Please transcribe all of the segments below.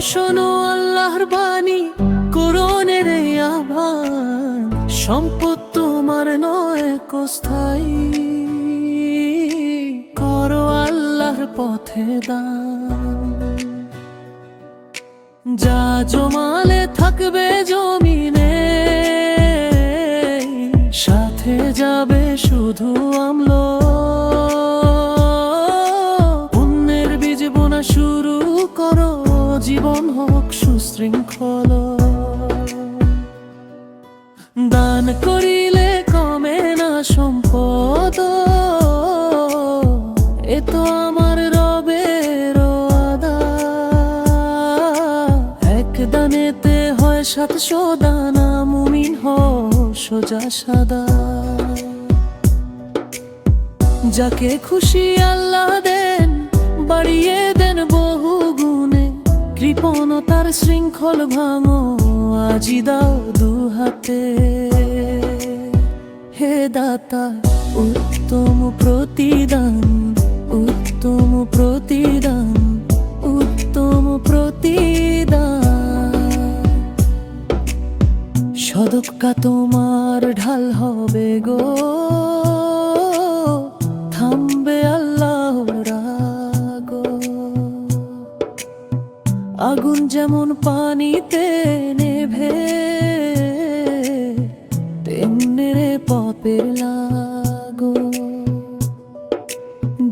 শোনো আল্লাহর বাণী এই আহ্বান সম্পদ তোমার নয় কোস্থায়ী করো আল্লাহর পথে দান। যা জমালে হোক সুশৃঙ্খল দান করিলে কমে না সম্পদ। এ তো আমার রবের এক দানেতে হয় সাতশো দানা, মুমিন সোজা সাদা। যাকে খুশি আল্লাহ কৃপণতার শৃঙ্খল ভাঙো, আজি দাও দু হাতে। হে দাতা, উত্তম প্রতিদান উত্তম প্রতিদান উত্তম প্রতিদান। সদকা তোমার ঢাল হবে গো। যেমন পানিতে নেভে, তেমনি রে পপের লাগো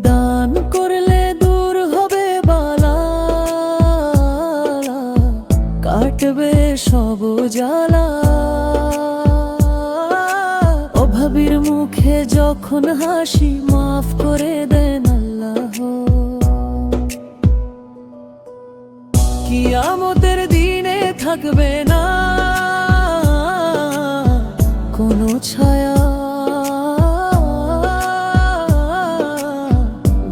দান করলে দূর হবে বালা, কাটবে সব জ্বালা। অভাবীর মুখে যখন হাসি মাফ করে থাকবে না কোনো ছায়া।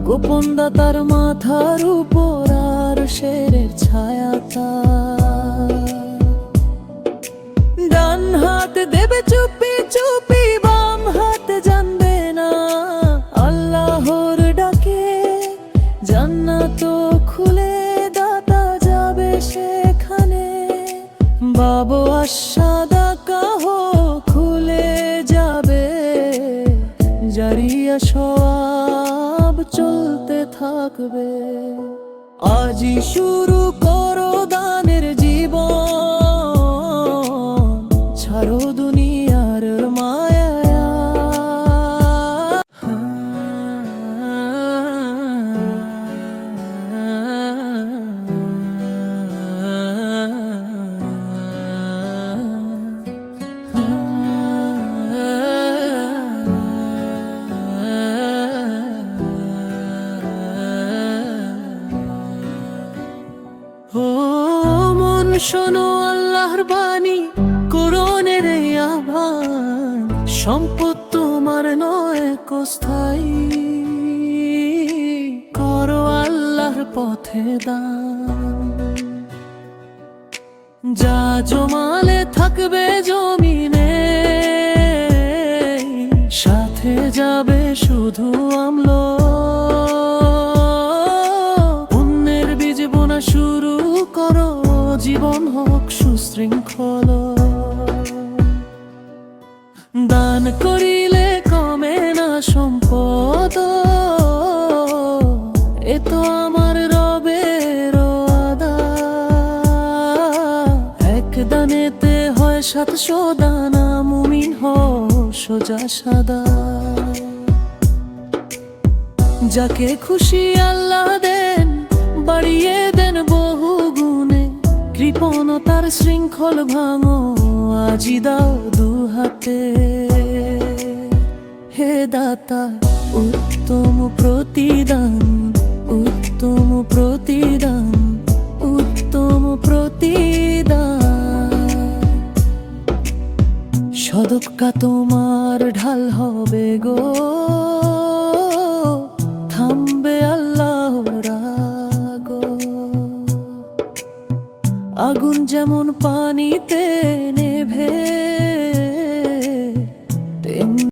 গোপন দাতার মাথার উপর আর শেরের ছায়াটা ডান হাত দেবে চুপি চুপি, বাম হাত জানবে না। আল্লাহর ডাকে জান্নাত সব চলতে থাকবে। আজি শুরু ও মন শোনো আল্লাহর বাণী এই আহ্বান সম্পদ তোমার নয় কোস্থায়ী করো আল্লাহর পথে দান। যা জমালে জীবন হোক সুশৃঙ্খল। দান করিলে কমে না সম্পদ। এ তো আমার রবের এক দানেতে হয় সাতশো দানা, মুমিন হ সোজা সাদা। যাকে খুশি আল্লাহ দেন কৃপণতার শৃঙ্খল ভাঙো, আজি দাও দু হাতে। হে দাতা, উত্তম প্রতিদান উত্তম প্রতিদান উত্তম প্রতিদান। সদকা তোমার ঢাল হবে গো। যেমন পানিতে নেভে